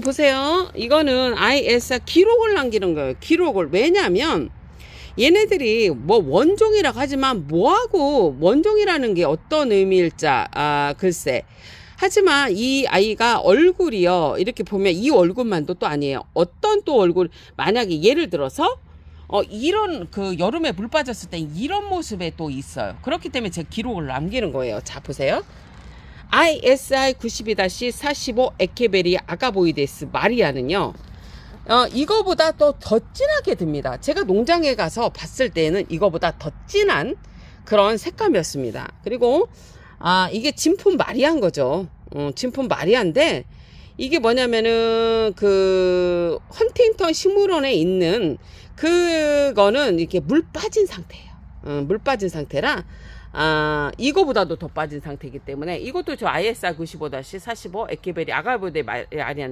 한번 보세요. 이거는 ISR 기록을 남기는 거예요. 기록을. 왜냐면 얘네들이 뭐 원종이라고 하지만 뭐하고 원종이라는 게 어떤 의미일자? 아 글쎄. 하지만 이 아이가 얼굴이요. 이렇게 보면 이 얼굴만도 또 아니에요. 어떤 또 얼굴? 만약에 예를 들어서 어 이런 그 여름에 물 빠졌을 때 이런 모습에 또 있어요. 그렇기 때문에 제 기록을 남기는 거예요. 자 보세요 ISI 92-45 에케베리 아가보이데스 마리아는요 어, 이거보다 또 더 진하게 듭니다. 제가 농장에 가서 봤을 때는 이거보다 더 진한 그런 색감이었습니다. 그리고 아 이게 진품 마리아인 거죠. 어, 진품 마리아인데 이게 뭐냐면은 그 헌팅턴 식물원에 있는 그거는 이렇게 물 빠진 상태예요. 어, 물 빠진 상태라 아 이거보다도 더 빠진 상태이기 때문에 이것도 저 ISR 95-45 에케베리 아가보데 마리안